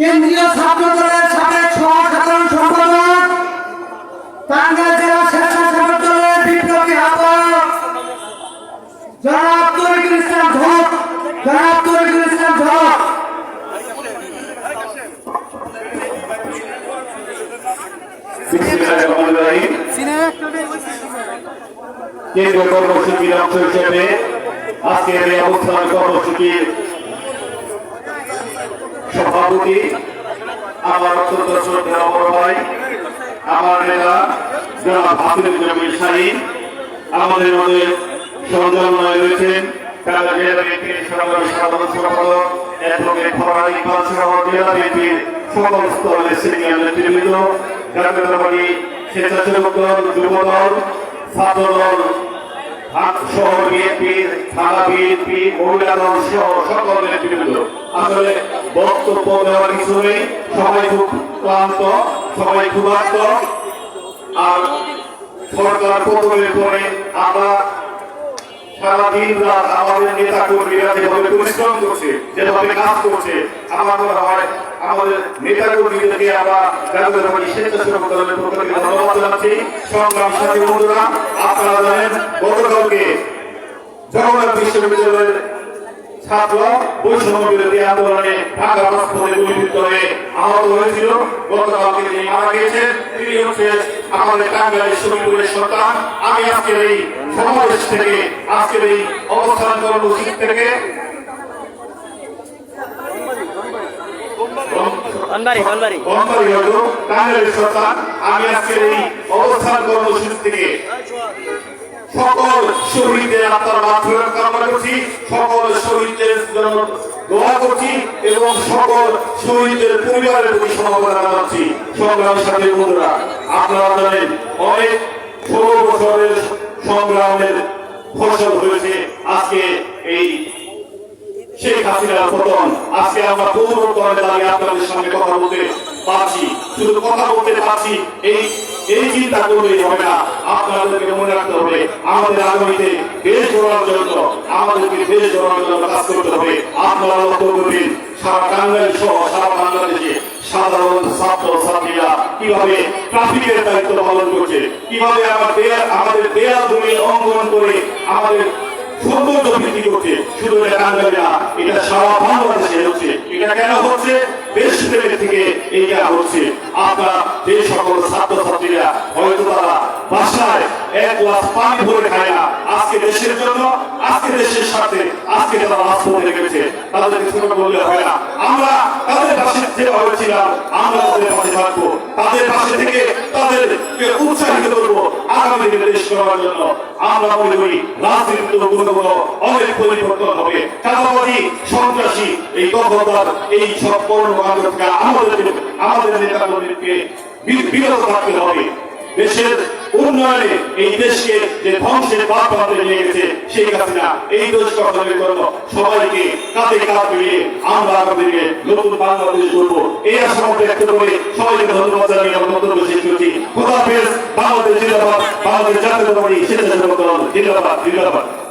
কেন্দ্রীয় ছাত্র দলের সাবেক সহ সাধারণ সম্পাদক, টাঙ্গাইল জেলা স্বেচ্ছাসেবক দলের বিপ্লবী আহ্বায়ক, জনাব তরিকুল ইসলাম ধক, জনাব তরিকুল ইসলাম ধক। কেন্দ্রীয় কর্মসূচির অংশ হিসেবে আজকের এই অবস্থান কর্মসূচির সভাপতি, আমার অত্যন্ত শ্রদ্ধা ভাই, আমার নেতা, জনাব হাফিজুল জমির শাহীন আমাদের মধ্যে সঞ্চালনায় রয়েছেন বিএনপির সাধারণ সহ বিএনপি থানা বিএনপি মহিলা দল সহ সকল নেতৃবৃন্দ আসলে বক্তব্য দেওয়ার কিছু নেই সবাই খুব ক্লান্ত সবাই ক্ষুধার্ত আর সরকার পতনের পরে আমরা সারাদিন রাত আমাদের নেতা কর্মীরা সংগ্রাম সাথী বন্ধুরা আপনারা জানেন গতকালকে জগন্নাথ বিশ্ববিদ্যালয়ের ছাত্র বৈষম্য বিরোধী আন্দোলনে ঢাকা রাজপথে গুলিবিদ্ধ হয়ে আহত হয়েছিল। গতকালকে তিনি মারা গিয়েছেন। তিনি হচ্ছে আমাদের টাঙ্গাইলের শরীফুলের সন্তান। আমি আজকের এই সমাবেশ থেকে আজকের এই অবস্থান কর্মসূচি থেকে অনবাড়ি অনবাড়ি বন্ধই হলো টাঙ্গাইলের সন্তান। আমি আজকের এই অবস্থান কর্মসূচি থেকে সকল শহীদদের আত্মার মাধ্যমে কামনা করছি সকল শহীদদের জন্য দোয়া করছি এবং সকল শহীদদের পরিবারের প্রতি সমবেদনা জানাচ্ছি। সংগ্রাম সাথী বন্ধুরা, আপনারা জানেন অনেক ষোলো বছরের সংগ্রামের ফসল হয়েছে আজকে এই শেখ হাসিনার পতন। আজকে আমরা পৌরতলে দাঁড়িয়ে আপনাদের সঙ্গে কথা বলতে পারছি, শুধু কথা বলতে পারছি, এই এই চিন্তা করলেই হবে না। আপনাদেরকে মনে রাখতে হবে, আমাদের আগামীতে দেশ গড়ার জন্য, আমাদেরকে দেশ গড়ার জন্য কাজ করতে হবে। আপনারা লক্ষ্য করবেন, সারা টাঙ্গাইল সহ সারা বাংলাদেশে সাধারণ ছাত্র ছাত্রীরা কীভাবে ট্রাফিকের দায়িত্ব পালন করছে, কীভাবে আমার দেয়াল, আমাদের দেয়াল ভূমি অঙ্কন করে আমাদের সৌন্দর্য বৃদ্ধি করছে, শুধু এটা টাঙ্গাইলে না, এটা সারা বাংলাদেশে হচ্ছে। এটা কেন হচ্ছে? প্রেমের থেকে এইটা হচ্ছে আপনার যে সকল ছাত্র ছাত্রীরা হয়তো তারা বাসায় এক গ্লাস পানি ভরে খায় না, আজকে দেশের জন্য, আজকে দেশের সাথে আজকে যারা রাজপথে লেগেছে তাদেরকে ছোট বললে হয় না। আমরা তাদের পাশে যেভাবে ছিলাম, আমরা তাদের পাশে থাকব। তাদের পাশে থেকে তাদেরকে উৎসাহিত করব আগামী দিনে দেশ করার জন্য। আমরা মনে করি রাজনীতির অনেক পরিবর্তন হবে। চাঁদাবাদী সন্ত্রাসী এই দখলদার এই সব কর্মকাণ্ড থেকে আমাদের আমাদের নেতাকর্মীদেরকে বি- বিরত থাকতে হবে। দেশের উন্নয়নে এই দেশকে যে ধ্বংসের বাদ বাঁধতে নিয়ে গেছে, সেই না এই সবাইকে কাঁধে কাঁধ মিলিয়ে আমরা নতুন বাংলাদেশ করব এই ব্যক্ত করে সবাইকে ধন্যবাদ জানিয়ে শেষ করছি। বাংলাদেশ জিন্দাবাদ, বাংলাদেশ স্বেচ্ছাসেবক জিন্দাবাদ জিন্দাবাদ।